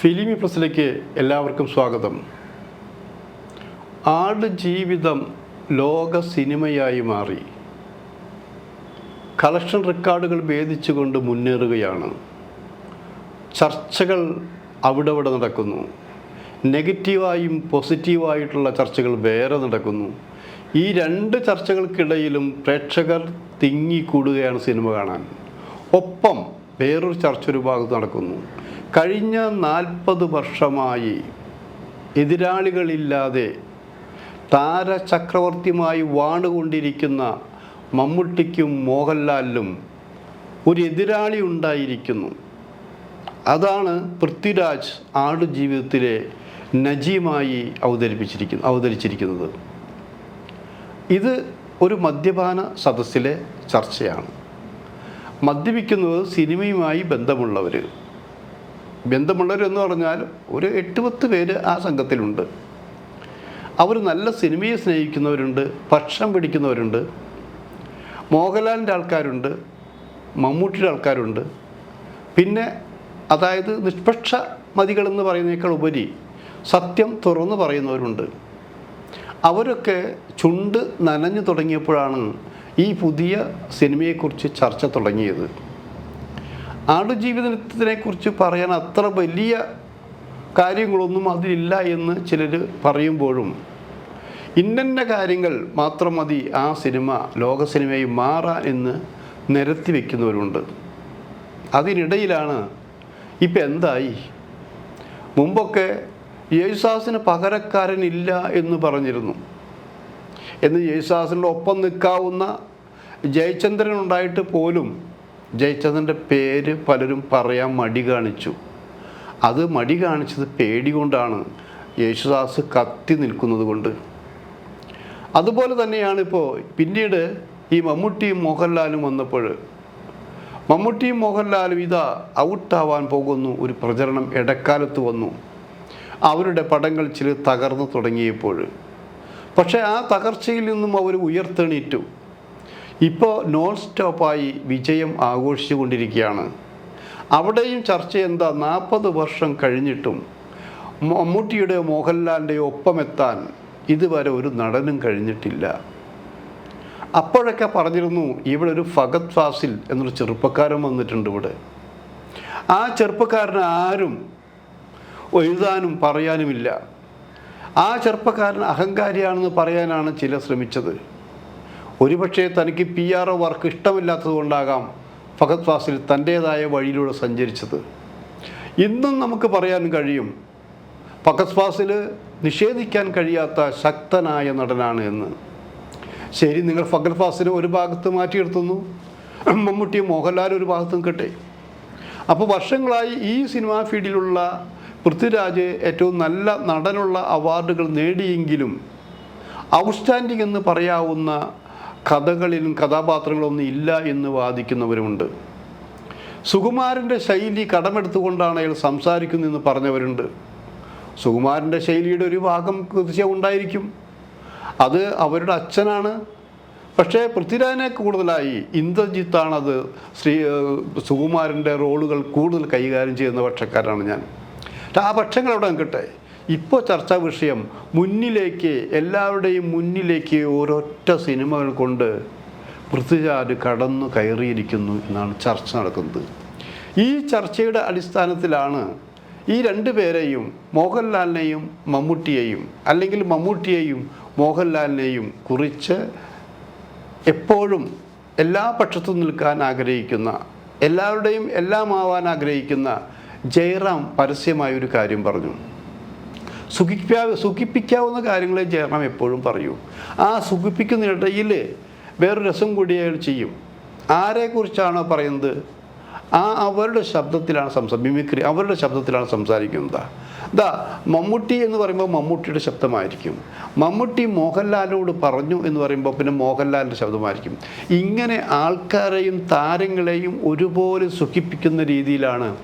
ഫിലിമി പ്ലസിലേക്ക് എല്ലാവർക്കും സ്വാഗതം. ആട് ജീവിതം ലോക സിനിമയായി മാറി. കളക്ഷൻ റെക്കോർഡുകൾ ഭേദിച്ചുകൊണ്ട് മുന്നേറുകയാണ്. ചർച്ചകൾ അവിടെ അവിടെ നടക്കുന്നു. നെഗറ്റീവായും പോസിറ്റീവായിട്ടുള്ള ചർച്ചകൾ വേറെ നടക്കുന്നു. ഈ രണ്ട് ചർച്ചകൾക്കിടയിലും പ്രേക്ഷകർ തിങ്ങിക്കൂടുകയാണ് സിനിമ കാണാൻ. ഒപ്പം വേറൊരു ചർച്ച ഒരു ഭാഗത്ത് നടക്കുന്നു. കഴിഞ്ഞ നാൽപ്പത് വർഷമായി എതിരാളികളില്ലാതെ താരചക്രവർത്തിയുമായി വാണുകൊണ്ടിരിക്കുന്ന മമ്മൂട്ടിക്കും മോഹൻലാലിനും ഒരു എതിരാളി ഉണ്ടായിരിക്കുന്നു. അതാണ് പൃഥ്വിരാജ് ആടുജീവിതത്തിലെ നജീമായി അവതരിപ്പിച്ചിരിക്കുന്നു അവതരിച്ചിരിക്കുന്നത്. ഇത് ഒരു മദ്യപാന സദസ്സിലെ ചർച്ചയാണ്. മദ്യപിക്കുന്നത് സിനിമയുമായി ബന്ധമുള്ളവർ ബന്ധമുള്ളവർ എന്ന് പറഞ്ഞാൽ ഒരു എട്ട് പത്ത് പേര് ആ സംഘത്തിലുണ്ട്. അവർ നല്ല സിനിമയെ സ്നേഹിക്കുന്നവരുണ്ട് ഭക്ഷണം പിടിക്കുന്നവരുണ്ട് മോഹൻലാലിന്റെ ആൾക്കാരുണ്ട് മമ്മൂട്ടിയുടെ ആൾക്കാരുണ്ട്. പിന്നെ അതായത് നിഷ്പക്ഷ മതികളെന്ന് പറയുന്നതിനേക്കാൾ ഉപരി സത്യം തുറന്നു പറയുന്നവരുണ്ട്. അവരൊക്കെ ചുണ്ട് നനഞ്ഞു തുടങ്ങിയപ്പോഴാണ് ഈ പുതിയ സിനിമയെക്കുറിച്ച് ചർച്ച തുടങ്ങിയത്. ആടുജീവിതത്തിനെക്കുറിച്ച് പറയാൻ അത്ര വലിയ കാര്യങ്ങളൊന്നും അതിലില്ല എന്ന് ചിലർ പറയുമ്പോഴും ഇന്നന്ന കാര്യങ്ങൾ മാത്രം മതി ആ സിനിമ ലോക സിനിമയായി മാറാൻ എന്ന് നിരത്തി വയ്ക്കുന്നവരുണ്ട് അതിനിടയിലാണ് ഇപ്പം എന്തായി? മുമ്പൊക്കെ യേശുദാസിന് പകരക്കാരനില്ല എന്ന് പറഞ്ഞിരുന്നു. എന്ന് യേശുദാസിന്റെ ഒപ്പം നിൽക്കാവുന്ന ജയചന്ദ്രൻ ഉണ്ടായിട്ട് പോലും ജയചന്ദ്രന്റെ പേര് പലരും പറയാൻ മടി കാണിച്ചു. അത് മടി കാണിച്ചത് പേടി കൊണ്ടാണ് യേശുദാസ് കത്തി നിൽക്കുന്നത് കൊണ്ട്. അതുപോലെ തന്നെയാണ് ഇപ്പോൾ പിന്നീട് ഈ മമ്മൂട്ടിയും മോഹൻലാലും വന്നപ്പോൾ. മമ്മൂട്ടിയും മോഹൻലാലും ഇതാ ഔട്ടാവാൻ പോകുന്നു ഒരു പ്രചരണം ഇടക്കാലത്ത് വന്നു. അവരുടെ പടങ്ങൾ ചില തകർന്നു തുടങ്ങിയപ്പോൾ. പക്ഷേ ആ തകർച്ചയിൽ നിന്നും അവർ ഉയർത്തെണീറ്റു. ഇപ്പോൾ നോൺ സ്റ്റോപ്പായി വിജയം ആഘോഷിച്ചുകൊണ്ടിരിക്കുകയാണ്. അവിടെയും ചർച്ച എന്താ നാൽപ്പത് വർഷം കഴിഞ്ഞിട്ടും മമ്മൂട്ടിയുടെ മോഹൻലാലിന്റെയോ ഒപ്പമെത്താൻ ഇതുവരെ ഒരു നടനും കഴിഞ്ഞിട്ടില്ല. അപ്പോഴൊക്കെ പറഞ്ഞിരുന്നു ഇവിടെ ഒരു ഫഗത് ഫാസിൽ എന്നൊരു ചെറുപ്പക്കാരൻ വന്നിട്ടുണ്ട് ഇവിടെ. ആ ചെറുപ്പക്കാരന് ആരും എഴുതാനും പറയാനുമില്ല. ആ ചെറുപ്പക്കാരൻ അഹങ്കാരിയാണെന്ന് പറയാനാണ് ചില ശ്രമിച്ചത്. ഒരുപക്ഷെ തനിക്ക് പി ആർ ഒ വർക്ക് ഇഷ്ടമില്ലാത്തത് കൊണ്ടാകാം ഫഹദ് ഫാസിൽ തന്റേതായ വഴിയിലൂടെ സഞ്ചരിച്ചത്. ഇന്നും നമുക്ക് പറയാൻ കഴിയും ഫഹദ് ഫാസിൽ നിഷേധിക്കാൻ കഴിയാത്ത ശക്തനായ നടനാണ് എന്ന്. ശരി നിങ്ങൾ ഫഹദ് ഫാസിനെ ഒരു ഭാഗത്ത് മാറ്റിയെടുത്തുന്നു മമ്മൂട്ടി മോഹൻലാൽ ഒരു ഭാഗത്ത് നിൽക്കട്ടെ അപ്പോൾ വർഷങ്ങളായി ഈ സിനിമാ ഫീൽഡിലുള്ള പൃഥ്വിരാജ് ഏറ്റവും നല്ല നടനുള്ള അവാർഡുകൾ നേടിയെങ്കിലും ഔട്ട്സ്റ്റാൻഡിംഗ് എന്ന് പറയാവുന്ന കഥകളിലും കഥാപാത്രങ്ങളൊന്നും ഇല്ല എന്ന് വാദിക്കുന്നവരുമുണ്ട്. സുകുമാരന്റെ ശൈലി കടമെടുത്തുകൊണ്ടാണ് അയാൾ സംസാരിക്കുന്നതെന്ന് പറഞ്ഞവരുണ്ട്. സുകുമാരന്റെ ശൈലിയുടെ ഒരു ഭാഗം തീർച്ചയായും ഉണ്ടായിരിക്കും. അത് അവരുടെ അച്ഛനാണ്. പക്ഷേ പൃഥ്വിരാജിനെ കൂടുതലായി ഇന്ദ്രജിത്താണ് അത് ശ്രീ സുകുമാരന്റെ റോളുകൾ കൂടുതൽ കൈകാര്യം ചെയ്യുന്ന പക്ഷക്കാരാണ് ഞാൻ. ആ പക്ഷങ്ങൾ അവിടെ നിൽക്കട്ടെ. ഇപ്പോൾ ചർച്ചാ വിഷയം മുന്നിലേക്ക് എല്ലാവരുടെയും മുന്നിലേക്ക് ഒരൊറ്റ സിനിമകൾ കൊണ്ട് പൃഥ്വിരാജ് കടന്നു കയറിയിരിക്കുന്നു എന്നാണ് ചർച്ച നടക്കുന്നത്. ഈ ചർച്ചയുടെ അടിസ്ഥാനത്തിലാണ് ഈ രണ്ടു പേരെയും മോഹൻലാലിനെയും മമ്മൂട്ടിയെയും അല്ലെങ്കിൽ മമ്മൂട്ടിയെയും മോഹൻലാലിനെയും കുറിച്ച് എപ്പോഴും എല്ലാ പക്ഷത്തും നിൽക്കാൻ ആഗ്രഹിക്കുന്ന എല്ലാവരുടെയും എല്ലാം ആവാൻ ആഗ്രഹിക്കുന്ന ജയറാം പരസ്യമായ ഒരു കാര്യം പറഞ്ഞു. സുഖിക്കാ സുഖിപ്പിക്കാവുന്ന കാര്യങ്ങളെ ജയറാം എപ്പോഴും പറയൂ. ആ സുഖിപ്പിക്കുന്നിടയിൽ വേറൊരു രസം കൂടി അയാൾ ചെയ്യും. ആരെക്കുറിച്ചാണോ പറയുന്നത്? ആ അവരുടെ ശബ്ദത്തിലാണ് സംസാ മിമിക്രി അവരുടെ ശബ്ദത്തിലാണ് സംസാരിക്കുന്നത്. ദാ മമ്മൂട്ടി എന്ന് പറയുമ്പോൾ മമ്മൂട്ടിയുടെ ശബ്ദമായിരിക്കും. മമ്മൂട്ടി മോഹൻലാലിനോട് പറഞ്ഞു എന്ന് പറയുമ്പോൾ പിന്നെ മോഹൻലാലിന്റെ ശബ്ദമായിരിക്കും. ഇങ്ങനെ ആൾക്കാരെയും താരങ്ങളെയും ഒരുപോലെ സുഖിപ്പിക്കുന്ന രീതിയിലാണ്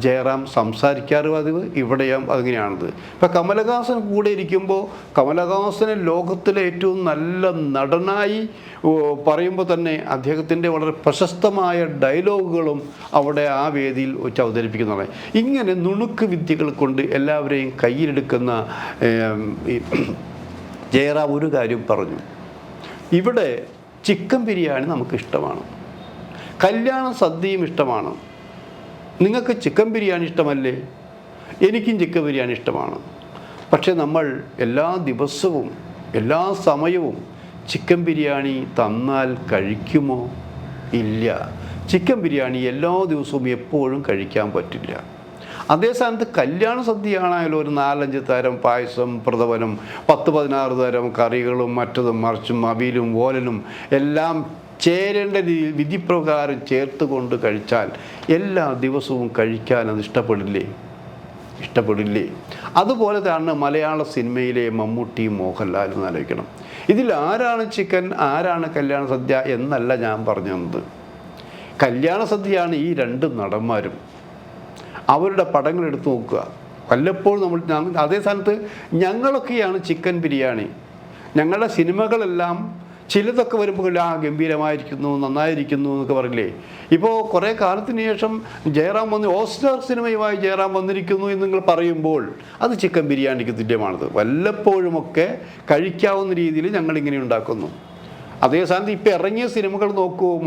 ജയറാം സംസാരിക്കാറ് പതിവ് ഇവിടെയും അതിങ്ങനെയാണത് ഇപ്പം കമലഹാസൻ കൂടെ ഇരിക്കുമ്പോൾ കമലഹാസനെ ലോകത്തിലെ ഏറ്റവും നല്ല നടനായി പറയുമ്പോൾ തന്നെ അദ്ദേഹത്തിന്റെ വളരെ പ്രശസ്തമായ ഡയലോഗുകളും അവിടെ ആ വേദിയിൽ വെച്ച് അവതരിപ്പിക്കുന്നതാണ്. ഇങ്ങനെ നുണുക്ക് വിദ്യകൾ കൊണ്ട് എല്ലാവരെയും കയ്യിലെടുക്കുന്ന ജയറാം ഒരു കാര്യം പറഞ്ഞു. ഇവിടെ ചിക്കൻ ബിരിയാണി നമുക്ക് ഇഷ്ടമാണ് കല്യാണ സദ്യയും ഇഷ്ടമാണ്. നിങ്ങൾക്ക് ചിക്കൻ ബിരിയാണി ഇഷ്ടമല്ലേ? എനിക്കും ചിക്കൻ ബിരിയാണി ഇഷ്ടമാണ്. പക്ഷേ നമ്മൾ എല്ലാ ദിവസവും എല്ലാ സമയവും ചിക്കൻ ബിരിയാണി തന്നാൽ കഴിക്കുമോ? ഇല്ല. ചിക്കൻ ബിരിയാണി എല്ലാ ദിവസവും എപ്പോഴും കഴിക്കാൻ പറ്റില്ല. അതേ സ്ഥാനത്ത് കല്യാണ സദ്യയാണായാലും ഒരു നാലഞ്ച് തരം പായസം പ്രഥമനും പത്ത് പതിനാറ് തരം കറികളും മറ്റതും മറിച്ചും അവിയലും ഓലനും എല്ലാം ചേരേണ്ട രീതി വിധിപ്രകാരം ചേർത്ത് കൊണ്ട് കഴിച്ചാൽ എല്ലാ ദിവസവും കഴിക്കാൻ അത് ഇഷ്ടപ്പെടില്ലേ? ഇഷ്ടപ്പെടില്ലേ? അതുപോലെ തന്നെ മലയാള സിനിമയിലെ മമ്മൂട്ടിയും മോഹൻലാലും ആലോചിക്കണം. ഇതിൽ ആരാണ് ചിക്കൻ ആരാണ് കല്യാണ സദ്യ എന്നല്ല ഞാൻ പറഞ്ഞു തന്നത് കല്യാണ സദ്യയാണ് ഈ രണ്ട് നടന്മാരും. അവരുടെ പടങ്ങൾ എടുത്തു നോക്കുക. വല്ലപ്പോഴും നമ്മൾ അതേ സ്ഥാനത്ത് ഞങ്ങളൊക്കെയാണ് ചിക്കൻ ബിരിയാണി. ഞങ്ങളുടെ സിനിമകളെല്ലാം ചിലതൊക്കെ വരുമ്പോൾ ആ ഗംഭീരമായിരിക്കുന്നു നന്നായിരിക്കുന്നു എന്നൊക്കെ പറയില്ലേ ഇപ്പോൾ കുറേ കാലത്തിന് ശേഷം ജയറാം വന്ന് ഓസ്റ്റാർ സിനിമയുമായി ജയറാം വന്നിരിക്കുന്നു എന്ന് നിങ്ങൾ പറയുമ്പോൾ അത് ചിക്കൻ ബിരിയാണിക്ക് തുല്യമാണത്. വല്ലപ്പോഴുമൊക്കെ കഴിക്കാവുന്ന രീതിയിൽ ഞങ്ങളിങ്ങനെ ഉണ്ടാക്കുന്നു. അതേ സ്ഥാനത്ത് ഇപ്പം ഇറങ്ങിയ സിനിമകൾ നോക്കൂ.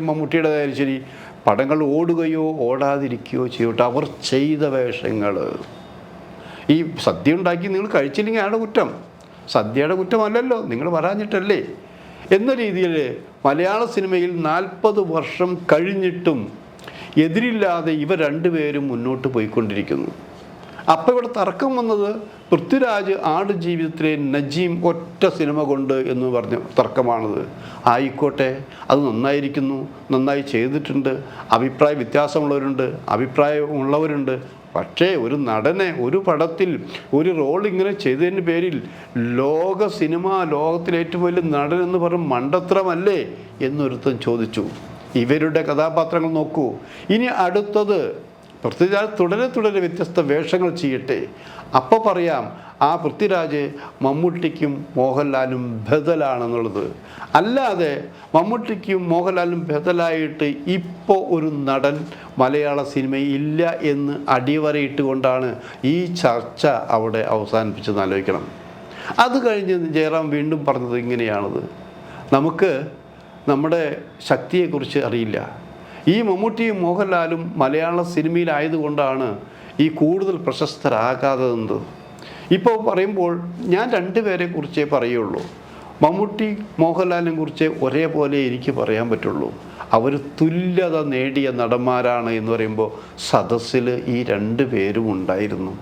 മമ്മൂട്ടിയുടെ ആയാലും ശരി. പടങ്ങൾ ഓടുകയോ ഓടാതിരിക്കുകയോ ചെയ്യട്ടെ അവർ ചെയ്ത വേഷങ്ങൾ. ഈ സദ്യ ഉണ്ടാക്കി നിങ്ങൾ കഴിച്ചില്ലെങ്കിൽ ആരുടെ കുറ്റം? സദ്യയുടെ കുറ്റമല്ലല്ലോ നിങ്ങൾ പറഞ്ഞിട്ടല്ലേ എന്ന രീതിയിൽ മലയാള സിനിമയിൽ നാൽപ്പത് വർഷം കഴിഞ്ഞിട്ടും എതിരില്ലാതെ ഇവ രണ്ടുപേരും മുന്നോട്ട് പോയിക്കൊണ്ടിരിക്കുന്നു. അപ്പോൾ ഇവിടെ തർക്കം വന്നത് പൃഥ്വിരാജ് ആട് ജീവിതത്തിലെ നജീം ഒറ്റ സിനിമ കൊണ്ട് എന്ന് പറഞ്ഞ തർക്കമാണത്. ആയിക്കോട്ടെ അത് നന്നായിരിക്കുന്നു നന്നായി ചെയ്തിട്ടുണ്ട് അഭിപ്രായ വ്യത്യാസമുള്ളവരുണ്ട് അഭിപ്രായമുള്ളവരുണ്ട്. പക്ഷേ ഒരു നടനെ ഒരു പടത്തിൽ ഒരു റോൾ ഇങ്ങനെ ചെയ്തതിന്റെ പേരിൽ ലോക സിനിമ ലോകത്തിലെ ഏറ്റവും വലിയ നടൻ എന്ന് പറഞ്ഞ മണ്ടത്രമല്ലേ എന്നൊരുത്തൻ ചോദിച്ചു. ഇവരുടെ കഥാപാത്രങ്ങൾ നോക്കൂ. ഇനി അടുത്തത് പൃഥ്വിരാജ് തുടരെ തുടരെ വ്യത്യസ്ത വേഷങ്ങൾ ചെയ്യട്ടെ. അപ്പോൾ പറയാം ആ പൃഥ്വിരാജ് മമ്മൂട്ടിക്കും മോഹൻലാലും ബദലാണെന്നുള്ളത്. അല്ലാതെ മമ്മൂട്ടിക്കും മോഹൻലാലും ബദലായിട്ട് ഇപ്പോൾ ഒരു നടൻ മലയാള സിനിമയില്ല എന്ന് അടിവരയിട്ടുകൊണ്ടാണ് ഈ ചർച്ച അവിടെ അവസാനിപ്പിച്ചെന്ന് ആലോചിക്കണം. അത് കഴിഞ്ഞ് ജയറാം വീണ്ടും പറഞ്ഞത് ഇങ്ങനെയാണത്. നമുക്ക് നമ്മുടെ ശക്തിയെക്കുറിച്ച് അറിയില്ല. ഈ മമ്മൂട്ടിയും മോഹൻലാലും മലയാള സിനിമയിലായതുകൊണ്ടാണ് ഈ കൂടുതൽ പ്രശസ്തരാകാത്തത് ഇപ്പോൾ പറയുമ്പോൾ ഞാൻ രണ്ടുപേരെ കുറിച്ചേ പറയുള്ളൂ. മമ്മൂട്ടി മോഹൻലാലിനെ കുറിച്ച് ഒരേപോലെ എനിക്ക് പറയാൻ പറ്റുള്ളൂ. അവർ തുല്യത നേടിയ നടന്മാരാണ് എന്ന് പറയുമ്പോൾ സദസ്സിൽ ഈ രണ്ട് പേരും ഉണ്ടായിരുന്നു.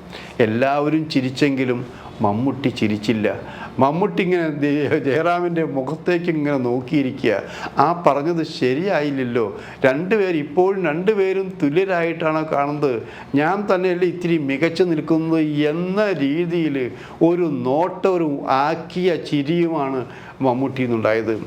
എല്ലാവരും ചിരിച്ചെങ്കിലും മമ്മൂട്ടി ചിരിച്ചില്ല. മമ്മൂട്ടി ഇങ്ങനെ ജയറാമിന്റെ മുഖത്തേക്ക് ഇങ്ങനെ നോക്കിയിരിക്കുക. ആ പറഞ്ഞത് ശരിയായില്ലല്ലോ. രണ്ടുപേർ ഇപ്പോഴും രണ്ടുപേരും തുല്യരായിട്ടാണ് കാണുന്നത്. ഞാൻ തന്നെയല്ലേ ഇത്തിരി മികച്ചു നിൽക്കുന്നത് എന്ന രീതിയിൽ ഒരു നോട്ടവും ആക്കിയ ചിരിയുമാണ് മമ്മൂട്ടി നിന്നുണ്ടായത്.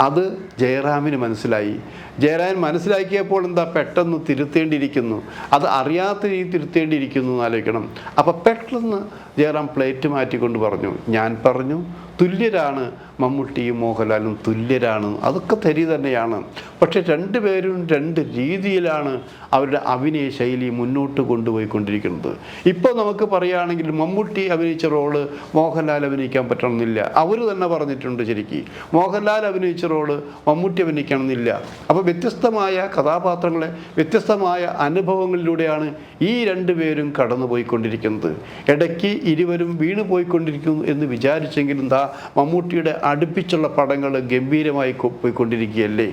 അത് ജയറാമിന് മനസ്സിലായി. ജയറാമൻ മനസ്സിലാക്കിയപ്പോൾ എന്താ പെട്ടെന്ന് തിരുത്തേണ്ടിയിരിക്കുന്നു. അത് അറിയാത്ത രീതി തിരുത്തേണ്ടിയിരിക്കുന്നു എന്ന് ആലോചിക്കണം. അപ്പം പെട്ടെന്ന് ജയറാം പ്ലേറ്റ് മാറ്റിക്കൊണ്ട് പറഞ്ഞു. ഞാൻ പറഞ്ഞു തുല്യരാണ് മമ്മൂട്ടിയും മോഹൻലാലും തുല്യരാണ്. അതൊക്കെ തരി തന്നെയാണ്. പക്ഷെ രണ്ടുപേരും രണ്ട് രീതിയിലാണ് അവരുടെ അഭിനയ ശൈലി മുന്നോട്ട് കൊണ്ടുപോയിക്കൊണ്ടിരിക്കുന്നത്. ഇപ്പോൾ നമുക്ക് പറയുകയാണെങ്കിൽ മമ്മൂട്ടി അഭിനയിച്ച റോൾ മോഹൻലാൽ അഭിനയിക്കാൻ പറ്റണമെന്നില്ല. അവർ തന്നെ പറഞ്ഞിട്ടുണ്ട് ശരിക്ക്. മോഹൻലാൽ അഭിനയിച്ച റോൾ മമ്മൂട്ടി അഭിനയിക്കണമെന്നില്ല. അപ്പോൾ വ്യത്യസ്തമായ കഥാപാത്രങ്ങളെ വ്യത്യസ്തമായ അനുഭവങ്ങളിലൂടെയാണ് ഈ രണ്ടുപേരും കടന്നു പോയിക്കൊണ്ടിരിക്കുന്നത് ഇടയ്ക്ക് ഇരുവരും വീണു പോയിക്കൊണ്ടിരിക്കുന്നു എന്ന് വിചാരിച്ചെങ്കിലും ദാ മമ്മൂട്ടിയുടെ അടുപ്പിച്ചുള്ള പടങ്ങൾ ഗംഭീരമായി പോയിക്കൊണ്ടിരിക്കുകയല്ലേ?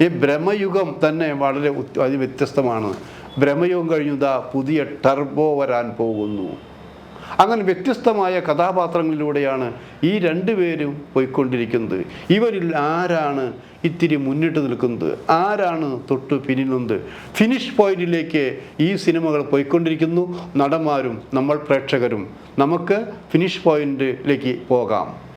ഈ ബ്രഹ്മയുഗം തന്നെ വളരെ അതിവ്യത്യസ്തമാണ്. അതി വ്യത്യസ്തമാണ് ബ്രഹ്മയുഗം കഴിഞ്ഞു ദാ പുതിയ ടർബോ വരാൻ പോകുന്നു. അങ്ങനെ വ്യത്യസ്തമായ കഥാപാത്രങ്ങളിലൂടെയാണ് ഈ രണ്ടുപേരും പോയിക്കൊണ്ടിരിക്കുന്നത്. ഇവരിൽ ആരാണ് ഇത്തിരി മുന്നിട്ട് നിൽക്കുന്നത്? ആരാണ് തൊട്ട് പിന്നിലുന്നത് ഫിനിഷ് പോയിന്റിലേക്ക് ഈ സിനിമകൾ പോയിക്കൊണ്ടിരിക്കുന്നു. നടന്മാരും നമ്മൾ പ്രേക്ഷകരും നമുക്ക് ഫിനിഷ് പോയിന്റിലേക്ക് പോകാം.